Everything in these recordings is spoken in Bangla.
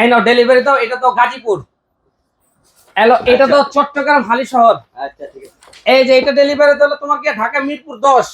এই নাও ডেলিভারি দাও এটা তো গাজীপুর। এলো এটা তো চট্টগ্রাম হালি শহর। আচ্ছা ঠিক আছে। এই যে এটা ডেলিভারি দিলে তোমার কি ঢাকা মিরপুর দশ।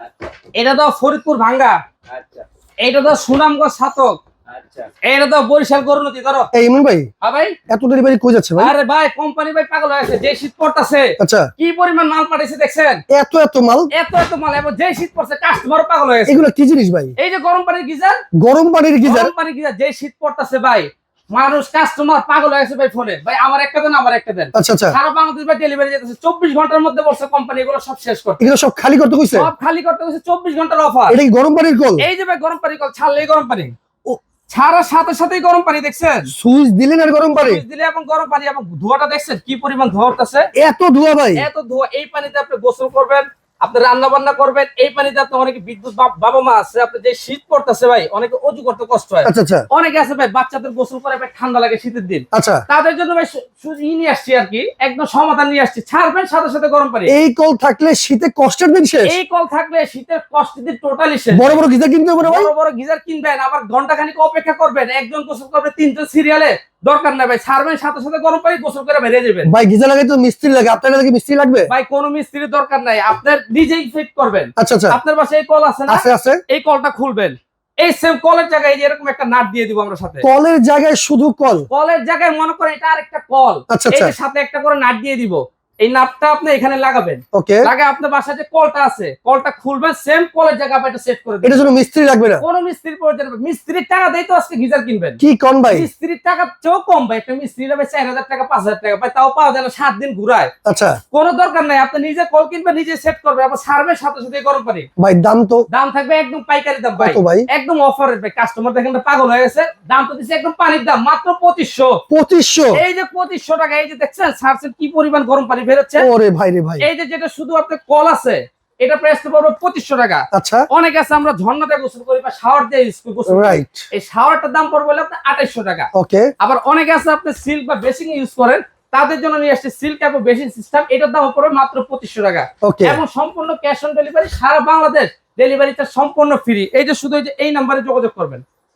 আচ্ছা। এটা তো ফরিদপুর ভাঙ্গা। আচ্ছা। এটা তো সুনামগঞ্জ সাতক। আচ্ছা। এটা তো বরিশাল ধরো। এই ইমন ভাই হ্যাঁ ভাই? এত ডেলিভারি কই যাচ্ছে ভাই? আরে ভাই কোম্পানি ভাই পাগল হয়ে গেছে যে শীত পড়তাছে। আচ্ছা। কি পরিমাণ মাল পাঠাইছে দেখছেন? এত এত মাল? এত এত মাল এবং যে শীত পড়ছে কাস্টমার পাগল হয়ে গেছে। এগুলো কি জিনিস ভাই? এই যে গরম পানির গিজার। গরম পানির গিজার? গরম পানির গিজার যে শীত পড়তাছে ভাই। মানুষ কাস্টমার পাগল হয়ে গেছে ভাই ফোনে ভাই আমার একটা দেন আমার একটা দেন। আচ্ছা আচ্ছা। সারা বাংলাদেশ ভাই ডেলিভারি যেতেছে। চব্বিশ ঘণ্টার মধ্যে বলছে কোম্পানি এগুলো সব শেষ করতে। এগুলো সব খালি করতে কইছে? সব খালি করতে গেছে চব্বিশ ঘণ্টার অফার এটা কি গরম পানির কল? এই যে ভাই গরম পানি কল ছাড়লেই গরম পানি। ও। ছাড়ার সাথে সাথেই গরম পানি দেখছেন? সুইচ দিলেন আর গরম পানি? সুইচ দিলে এবং গরম পানি এবং ধোয়াটা দেখছেন কি পরিমাণ ধোয়া উঠতেছে? এত ধোয়া ভাই। এত ধোয়া এই পানিতে আপনি গোসল করবেন আপনি রান্না বান্না করবেন এই পানিতে আপনি অনেকে বিদ্যুৎ বাবা মা আছে আপনি যে শীত পড়তেছে ভাই অনেকে অজু করতে কষ্ট হয়। আচ্ছা আচ্ছা। অনেকে আছে ভাই বাচ্চাদের গোসল করে ভাই ঠান্ডা লাগে শীতের দিন। আচ্ছা। তাদের জন্য ভাই সু- সু- ই নিয়ে আসছি আর কি একদম সমাধান নিয়ে আসছি। ছাড়বেন সাথে সাথে গরম পানি। এই কল থাকলে শীতে কষ্টের দিন শেষ। এই কল থাকলে শীতের কষ্টের দিন টোটালি শেষ। বড় বড় গিজার কিনতে হবে বড় বড় গিজার কিনবেন আবার ঘণ্টা খানিক অপেক্ষা করবেন। একজন গোসল করবে তিনজন সিরিয়ালে দরকার নাই ভাই সারবেন সাথে সাথে গরম পানি গোসল করে বেরিয়ে যাবেন। ভাই গিজা লাগে তো মিস্ত্রি লাগে আপনার লাগে মিস্ত্রি লাগবে? ভাই কোনো মিস্ত্রির দরকার নাই আপনার নিজেই ফিট করবেন। আচ্ছা আচ্ছা। আপনার পাশে এই কল আছে না? আছে আছে। এই কলটা খুলবেন। এই সেম কলের জায়গায় এরকম একটা নাট দিয়ে দিব আমরা সাথে। কলের জায়গায় শুধু কল? কলের জায়গায় মনে করেন এটা আরেকটা কল। আচ্ছা আচ্ছা। সাথে একটা করে নাট দিয়ে দিব। এই নাটটা আপনি এখানে লাগাবেন। ওকে। লাগে আপনার বাসায় যে কলটা আছে কলটা খুলবেন সেম কলের জায়গায় আপনি এটা সেট করে দিবেন। এটার জন্য মিস্ত্রি লাগবে না। কোন মিস্ত্রির প্রয়োজন হবে মিস্ত্রির টাকা দেয় তো আজকে গিজার কিনবেন। কি কন ভাই? মিস্ত্রির টাকা চেয়েও কম ভাই। একটা মিস্ত্রি চার হাজার টাকা পাঁচ হাজার টাকা। ভাই তাও পাওয়া যায় না সাত দিন ঘুরায়। আচ্ছা। কোনো দরকার নাই। আপনি নিজে কল কিনবেন নিজে সেট করবেন। আবার সারবে সাথে সাথে গরম পানি। ভাই দাম তো দাম থাকবে একদম পাইকারি দাম ভাই। ভাই? একদম অফারের ভাই। কাস্টমার দেখেন তো পাগল হয়ে গেছে। দাম তো দিচ্ছে একদম পানির দাম মাত্র পঁচিশশো। পঁচিশশো? এই যে পঁচিশশো টাকা এই যে দেখছেন সার্সের কি পরিমাণ গরম পানি। বেরোচ্ছে? ওরে ভাই রে ভাই। এই যে যেটা শুধু আপনার কল আছে এটা প্রাইস তো পড়বে পঁচিশশো টাকা। আচ্ছা। অনেক আছে আমরা ঝর্ণাতে গোসল করি বা শাওয়ার দিয়ে ইউজ করি গোসল রাইট এই শাওয়ারটার দাম পড়বে হলো আপনার আঠাইশশো টাকা। ওকে আবার অনেকে আছে আপনি সিল্ক বা বেসিং ইউজ করেন তাদের জন্য নিয়ে আসছে সিল্ক এবং বেসিং সিস্টেম এটার দাম পড়বে মাত্র পঁচিশশো টাকা। ওকে এবং সম্পূর্ণ ক্যাশ অন ডেলিভারি সারা বাংলাদেশ ডেলিভারিটা সম্পূর্ণ ফ্রি এই যে শুধু এই নাম্বারে যোগাযোগ করবেন।